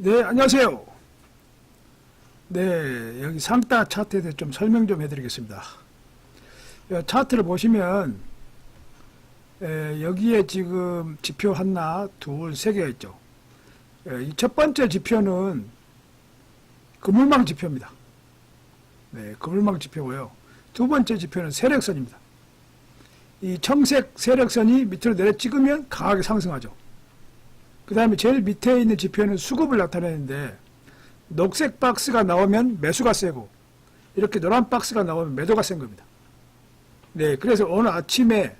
네, 안녕하세요. 네, 여기 상따 차트에 대해 좀 설명 좀 해드리겠습니다. 이 차트를 보시면 에, 여기에 지금 지표 하나, 둘, 세 개가 있죠. 이 첫 번째 지표는 그물망 지표입니다. 네, 그물망 지표고요. 두 번째 지표는 세력선입니다. 이 청색 세력선이 밑으로 내려 찍으면 강하게 상승하죠. 그 다음에 제일 밑에 있는 지표는 수급을 나타내는데 녹색 박스가 나오면 매수가 세고 이렇게 노란 박스가 나오면 매도가 센 겁니다. 네, 그래서 오늘 아침에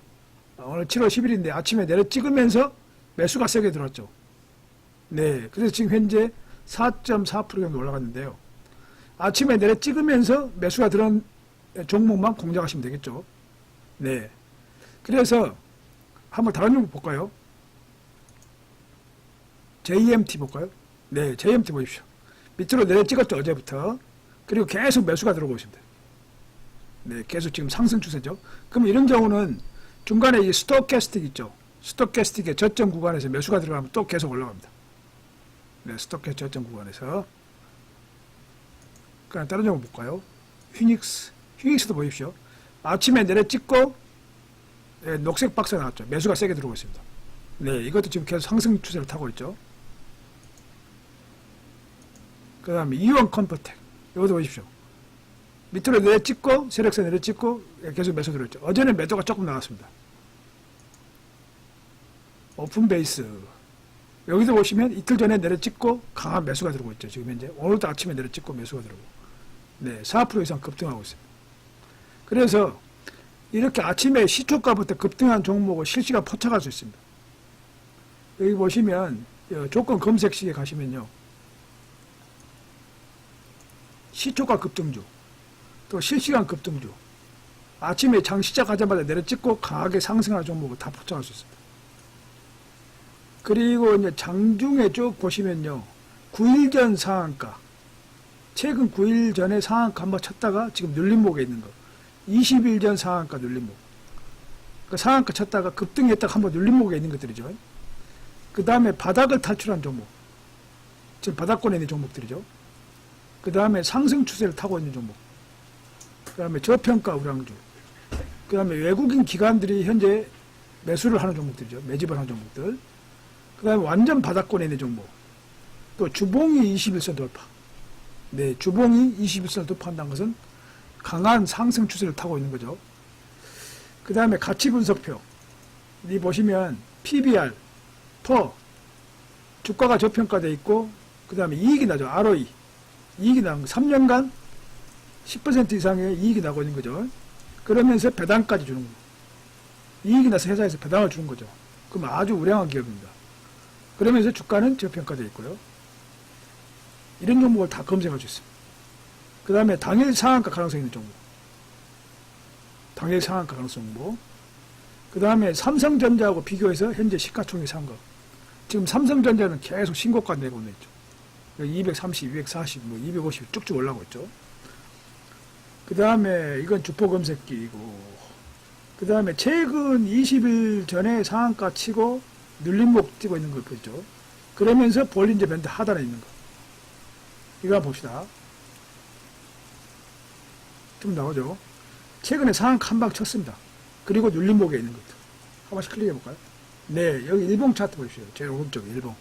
오늘 7월 10일인데 아침에 내려 찍으면서 매수가 세게 들어왔죠. 네, 그래서 지금 현재 4.4% 정도 올라갔는데요. 아침에 내려 찍으면서 매수가 들어온 종목만 공략하시면 되겠죠. 네, 그래서 한번 다른 종목 볼까요? JMT 볼까요? 네, JMT 보십시오. 밑으로 내려 찍었죠, 어제부터. 그리고 계속 매수가 들어오고 있습니다. 네, 계속 지금 상승 추세죠. 그럼 이런 경우는 중간에 이 스토캐스틱 있죠. 스토캐스틱의 저점 구간에서 매수가 들어가면 또 계속 올라갑니다. 네, 스토캐 저점 구간에서. 그럼 다른 종목 볼까요? 휘닉스. 휘닉스도 보십시오. 아침에 내려 찍고 네, 녹색 박스가 나왔죠. 매수가 세게 들어오고 있습니다. 네, 이것도 지금 계속 상승 추세를 타고 있죠. 그 다음에 이원 컴퍼텍. 이것도 보십시오. 밑으로 내려 찍고, 세력선 내려 찍고, 계속 매수 들어있죠. 어제는 매도가 조금 나왔습니다. 오픈 베이스. 여기도 보시면 이틀 전에 내려 찍고, 강한 매수가 들어오고 있죠. 지금 현재. 오늘도 아침에 내려 찍고 매수가 들어오고. 네, 4% 이상 급등하고 있습니다. 그래서, 이렇게 아침에 시초가부터 급등한 종목을 실시간 포착할 수 있습니다. 여기 보시면 어, 조건 검색식에 가시면요. 시초가 급등주, 또 실시간 급등주, 아침에 장 시작하자마자 내려 찍고 강하게 상승하는 종목을 다 포착할 수 있습니다. 그리고 이제 장중에 쭉 보시면요. 9일 전 상한가, 최근 9일 전에 상한가 한번 쳤다가 지금 눌림목에 있는 거, 20일 전 상한가 눌림목. 그 상한가 쳤다가 급등했다가 한번 눌림목에 있는 것들이죠. 그 다음에 바닥을 탈출한 종목. 지금 바닥권에 있는 종목들이죠. 그 다음에 상승 추세를 타고 있는 종목. 그 다음에 저평가 우량주. 그 다음에 외국인 기관들이 현재 매수를 하는 종목들이죠. 매집을 하는 종목들. 그 다음에 완전 바닥권에 있는 종목. 또 주봉이 21선 돌파. 네, 주봉이 21선을 돌파한다는 것은 강한 상승 추세를 타고 있는 거죠. 그 다음에 가치 분석표. 이 보시면 PBR, 퍼, 주가가 저평가되어 있고, 그 다음에 이익이 나죠. ROE. 이익이 거. 3년간 10% 이상의 이익이 나고 있는 거죠. 그러면서 배당까지 주는 거. 이익이 나서 회사에서 배당을 주는 거죠. 그럼 아주 우량한 기업입니다. 그러면서 주가는 저평가되어 있고요. 이런 종목을 다 검색할 수 있습니다. 그 다음에 당일 상한가 가능성 있는 종목. 당일 상한가 가능성 정보. 그 다음에 삼성전자하고 비교해서 현재 시가총액 산 거. 지금 삼성전자는 계속 신고가 내고 있죠. 230, 240, 뭐 250 쭉쭉 올라오고 있죠. 그 다음에 이건 주포 검색기이고, 그 다음에 최근 20일 전에 상한가 치고 눌림목 뛰고 있는 걸 보죠. 그러면서 볼린저 밴드 하단에 있는 거. 이거 봅시다. 좀 나오죠. 최근에 상한가 한 방 쳤습니다. 그리고 눌림목에 있는 것들. 한 번씩 클릭해 볼까요? 네, 여기 일봉 차트 보십시오. 제일 오른쪽 일봉.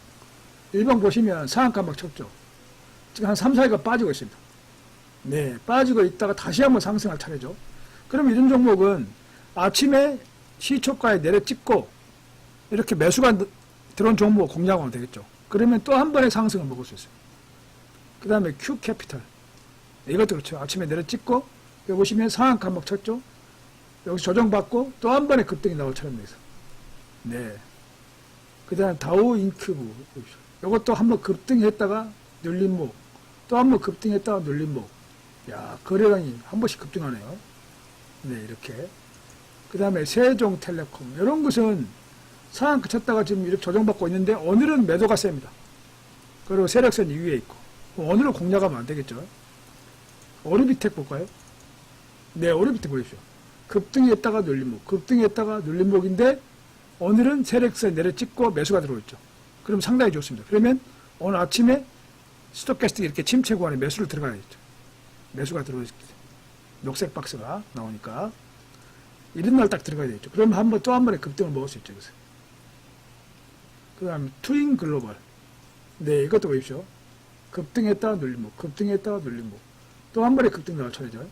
일봉 보시면 상한가 막 쳤죠. 지금 한 3, 4일가 빠지고 있습니다. 네, 빠지고 있다가 다시 한번 상승할 차례죠. 그럼 이런 종목은 아침에 시초가에 내려 찍고 이렇게 매수가 느- 들어온 종목 공략하면 되겠죠. 그러면 또 한 번의 상승을 먹을 수 있어요. 그 다음에 Q 캐피탈. 이것도 그렇죠. 아침에 내려 찍고 여기 보시면 상한가 한번 쳤죠. 여기서 조정받고 또 한 번에 급등이 나올 차례입니다. 네. 그 다음 다우 인큐브. 이것도 한번 급등했다가 눌림목. 또 한번 급등했다가 눌림목. 야, 거래량이 한 번씩 급등하네요. 네, 이렇게. 그 다음에 세종텔레콤. 이런 것은 상한가 쳤다가 지금 이렇게 조정받고 있는데 오늘은 매도가 셉니다. 그리고 세력선 위에 있고. 오늘은 공략하면 안 되겠죠. 오르비텍 볼까요? 네, 오르비텍 보십시오. 급등했다가 눌림목, 급등했다가 눌림목인데 오늘은 세력선 내려 찍고 매수가 들어오죠. 그럼 상당히 좋습니다. 그러면 오늘 아침에 스토캐스틱 이렇게 침체 구간에 매수를 들어가야 겠죠. 매수가 들어가 있기 때문에. 녹색 박스가 나오니까 이런 날 딱 들어가야 되겠죠. 그럼 한번 또 한 번에 급등을 먹을 수 있죠. 그 다음에 트윈 글로벌. 네, 이것도 보십시오. 급등했다가 눌림목, 급등했다가 눌림목. 또 한 번에 급등 나올 차례죠.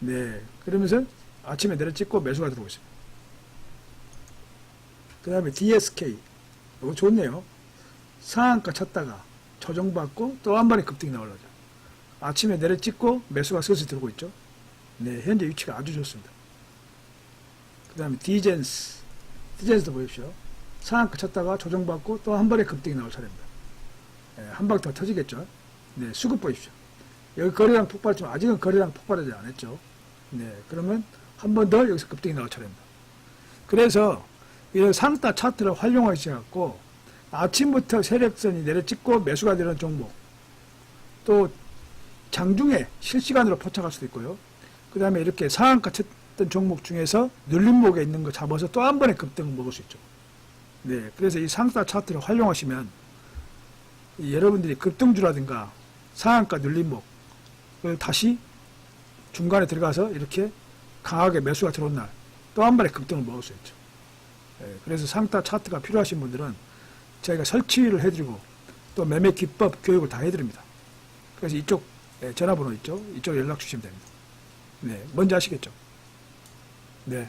네, 그러면서 아침에 내려 찍고 매수가 들어오고 있습니다. 그 다음에 DSK. 이거 좋네요. 상한가 쳤다가 조정받고 또 한 번에 급등이 나오려죠. 아침에 내려 찍고 매수가 슬슬 들어오고 있죠. 네, 현재 위치가 아주 좋습니다. 그 다음에 디젠스. 디젠스도 보십시오. 상한가 쳤다가 조정받고 또 한 번에 급등이 나올 차례입니다. 네, 한방 더 터지겠죠. 네, 수급 보십시오. 여기 거래량 폭발좀 아직은 거래량 폭발하지 않았죠. 네, 그러면 한 번 더 여기서 급등이 나올 차례입니다. 그래서 이런 상따 차트를 활용하기 시작했고 아침부터 세력선이 내려찍고 매수가 되는 종목 또 장중에 실시간으로 포착할 수도 있고요. 그 다음에 이렇게 상한가 쳤던 종목 중에서 눌림목에 있는 거 잡아서 또 한 번에 급등을 먹을 수 있죠. 네, 그래서 이 상따 차트를 활용하시면 이 여러분들이 급등주라든가 상한가 눌림목을 다시 중간에 들어가서 이렇게 강하게 매수가 들어온 날 또 한 번에 급등을 먹을 수 있죠. 예, 그래서 상따 차트가 필요하신 분들은 저희가 설치를 해드리고 또 매매 기법 교육을 다 해드립니다. 그래서 이쪽 예, 전화번호 있죠? 이쪽 연락 주시면 됩니다. 네, 뭔지 아시겠죠? 네.